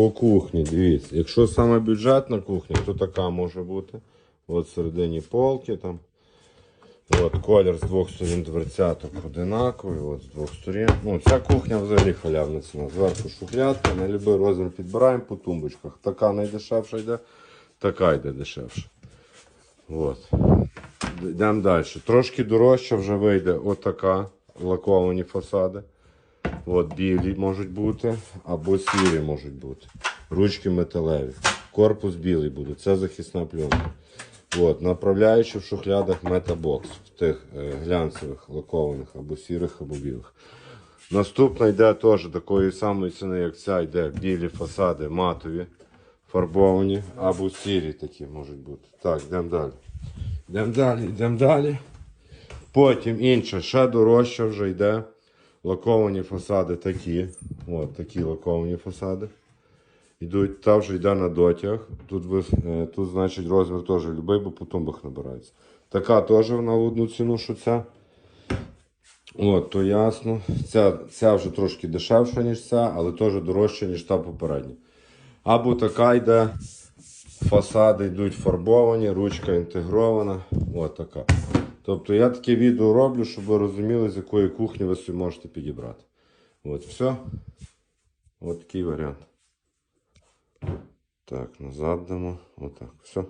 По кухні, дивіться. Якщо саме бюджетна кухня, то така може бути. От всередині полки там. От колір з двох сторін дверцяток одинаковий, от з двох сторін. Ну, ця кухня взагалі халявна ціна. Зверху шухлядка, на будь-який розмір підбираємо по тумбочках. Така найдешевша йде, така йде дешевша. От. Йдемо далі. Трошки дорожче вже вийде отака лаковані фасади. От білі можуть бути, або сірі можуть бути. Ручки металеві. Корпус білий буде. Це захисна пленка. От, направляючи в шухлядах метабокс, в тих е, глянцевих, лакованих, або сірих, або білих. Наступна йде теж такої самої ціни, як ця, йде білі фасади матові, фарбовані, або сірі такі можуть бути. Так, йдемо далі. Йдемо далі, йдемо далі. Потім інше, ще дорожче вже йде. Лаковані фасади такі. От такі лаковані фасади. Йдуть, та вже йде на дотяг. Тут, ви, е, тут значить, розмір теж любий, бо по тумбах набирається. Така теж вона в одну ціну, що ця. От, то ясно. Ця, ця вже трошки дешевша, ніж ця, але теж дорожча, ніж та попередня. Або така йде. Фасади йдуть фарбовані, ручка інтегрована. От така. Тобто я таке відео роблю, щоб ви розуміли, з якої кухні ви собі можете підібрати. От все. От такий варіант. Так, назад дамо. Отак. Все.